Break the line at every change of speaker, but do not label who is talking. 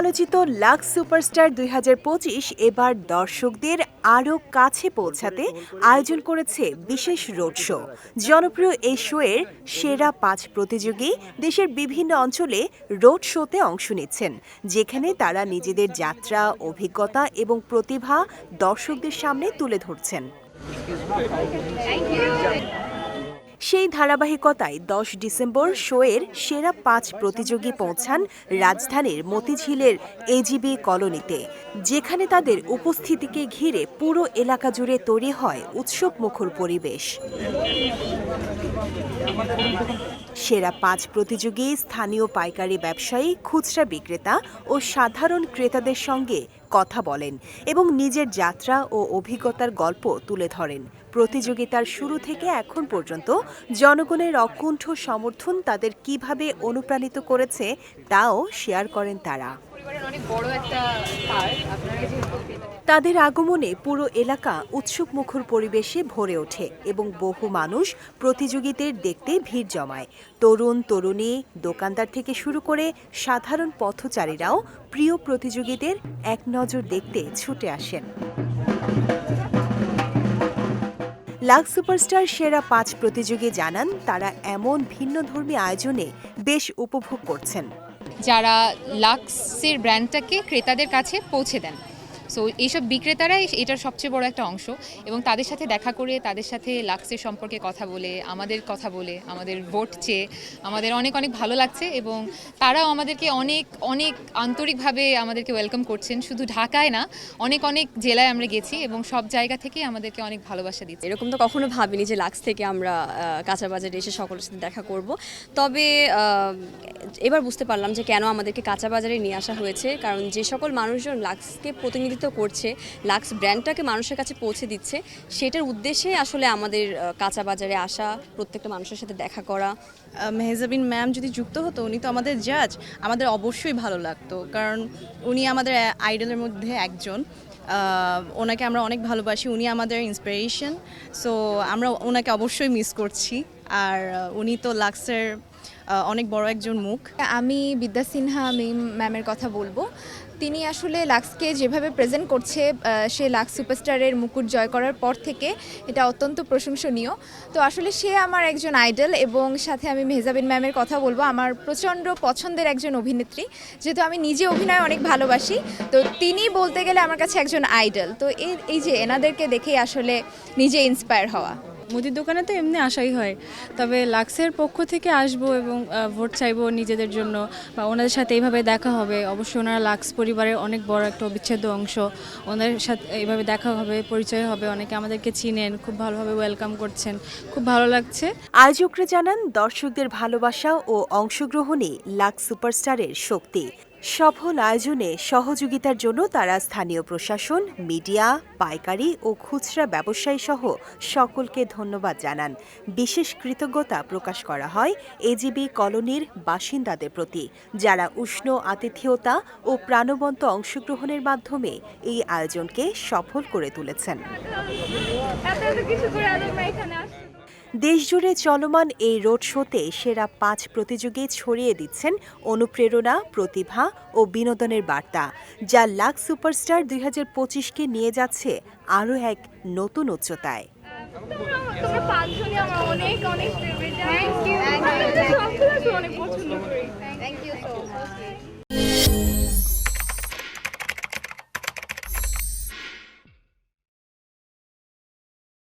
আলোচিত lux superstar দুই হাজার পঁচিশ এবার দর্শকদের আরও কাছে পৌঁছাতে আয়োজন করেছে বিশেষ রোড শো। জনপ্রিয় এই শোয়ের সেরা পাঁচ প্রতিযোগী দেশের বিভিন্ন অঞ্চলে রোড শোতে অংশ নিচ্ছেন, যেখানে তারা নিজেদের যাত্রা, অভিজ্ঞতা এবং প্রতিভা দর্শকদের সামনে তুলে ধরছেন। সেই ধারাবাহিকতায় দশ ডিসেম্বর শোয়ের সেরা পাঁচ প্রতিযোগী পৌঁছান রাজধানীর মতিঝিলের এজিবি কলোনিতে, যেখানে তাদের উপস্থিতিকে ঘিরে পুরো এলাকা জুড়ে তৈরি হয় উৎসব মুখর পরিবেশ। সেরা পাঁচ প্রতিযোগী স্থানীয় পাইকারি ব্যবসায়ী, খুচরা বিক্রেতা ও সাধারণ ক্রেতাদের সঙ্গে কথা বলেন এবং নিজের যাত্রা ও অভিজ্ঞতার গল্প তুলে ধরেন। প্রতিযোগিতার শুরু থেকে এখন পর্যন্ত জনগণের অকুণ্ঠ সমর্থন তাদের কীভাবে অনুপ্রাণিত করেছে, তাও শেয়ার করেন তারা। তাদের আগমনে পুরো এলাকা উৎসুক মুখর পরিবেশে ভরে ওঠে এবং বহু মানুষ প্রতিযোগীদের দেখতে ভিড় জমায়। তরুণ, তরুণী, দোকানদার থেকে শুরু করে সাধারণ পথচারীরাও প্রিয় প্রতিযোগীদের এক নজর দেখতে ছুটে আসেন। লাক্স সুপারস্টার সেরা পাঁচ প্রতিযোগী জানান, তারা এমন ভিন্নধর্মী আয়োজনে বেশ উপভোগ করছেন।
যারা লাক্সের ব্র্যান্ডটাকে ক্রেতাদের কাছে পৌঁছে দেন। সো এইসব বিক্রেতারাই এটার সবচেয়ে বড় একটা অংশ এবং তাদের সাথে দেখা করে, তাদের সাথে লাক্সের সম্পর্কে কথা বলে, আমাদের কথা বলে, আমাদের ভোট চেয়ে, আমাদের অনেক অনেক ভালো লাগছে এবং তারাও আমাদেরকে অনেক অনেক আন্তরিকভাবে আমাদেরকে ওয়েলকাম করছেন। শুধু ঢাকায় না, অনেক অনেক জেলায় আমরা গেছি এবং সব জায়গা থেকেই আমাদেরকে অনেক ভালোবাসা দিচ্ছে।
এরকম তো কখনো ভাবিনি যে লাক্স থেকে আমরা কাঁচা বাজারে এসে সকলের সাথে দেখা করব। তবে এবার বুঝতে পারলাম যে কেন আমাদেরকে কাঁচা বাজারে নিয়ে আসা হয়েছে। কারণ যে সকল মানুষজন লাক্সকে প্রতিনিধিত্ব করছে লাক্স ব্র্যান্ডটাকে মানুষের কাছে পৌঁছে দিচ্ছে সেটার উদ্দেশ্যে আসলে আমাদের কাঁচা বাজারে আসা প্রত্যেকটা মানুষের সাথে দেখা করা।
মেহজাবিন ম্যাম যদি যুক্ত হতো উনি তো আমাদের জাজ আমাদের অবশ্যই ভালো লাগতো। কারণ উনি আমাদের আইডলের মধ্যে একজন। ওনাকে আমরা অনেক ভালোবাসি উনি আমাদের ইন্সপিরেশন সো আমরা ওনাকে অবশ্যই মিস করছি। আর উনি তো লাক্সের অনেক বড় একজন মুখ।
আমি বিদ্যা সিনহা মিম ম্যামের কথা বলব। তিনি আসলে লাক্সকে যেভাবে প্রেজেন্ট করছে সে লাক্স সুপারস্টারের মুকুট জয় করার পর থেকে এটা অত্যন্ত প্রশংসনীয়। তো আসলে সে আমার একজন আইডল এবং সাথে আমি মেহজাবিন ম্যামের কথা বলব। আমার প্রচণ্ড পছন্দের একজন অভিনেত্রী। যেহেতু আমি নিজে অভিনয় অনেক ভালোবাসি, তো তিনি বলতে গেলে আমার কাছে একজন আইডল তো এই যে এনাদেরকে দেখেই আসলে নিজে ইন্সপায়ার হওয়া।
মুদির দোকানে তো এমনি আসাই হয়। তবে লাক্সের পক্ষ থেকে আসব এবং ভোট চাইব নিজেদের জন্য বা ওনাদের সাথে এইভাবে দেখা হবে। অবশ্যই ওনারা লাক্স পরিবারের অনেক বড় একটা অবিচ্ছেদ্য অংশ। ওনাদের সাথে এইভাবে দেখা হবে, পরিচয় হবে। অনেকে আমাদেরকে চিনেন, খুব ভালোভাবে ওয়েলকাম করছেন। খুব ভালো লাগছে।
আয়োজকরা জানান, দর্শকদের ভালোবাসা ও অংশগ্রহণই লাক্স সুপারস্টারের শক্তি। সফল আয়োজনে সহযোগিতার জন্য তারা স্থানীয় প্রশাসন, মিডিয়া, পাইকারি ও খুচরা ব্যবসায়ী সহ সকলকে ধন্যবাদ জানান। বিশেষ কৃতজ্ঞতা প্রকাশ করা হয় এজিবি কলোনির বাসিন্দাদের প্রতি, যারা উষ্ণ আতিথেয়তা ও প্রাণবন্ত অংশগ্রহণের মাধ্যমে এই আয়োজনকে সফল করে তুলেছেন। দেশজুড়ে চলমান এই রোড শোতে সেরা পাঁচ প্রতিযোগী ছড়িয়ে দিচ্ছেন অনুপ্রেরণা প্রতিভা ও বিনোদনের বার্তা যা লাক সুপারস্টার দুই হাজার পঁচিশকে নিয়ে যাচ্ছে আরও এক নতুন উচ্চতায়।
তোমরা পাঁচজনই আমার অনেক অনেক ফেভারিট থ্যাংক ইউ সবগুলো অনেক পছন্দ করি। Thank you so much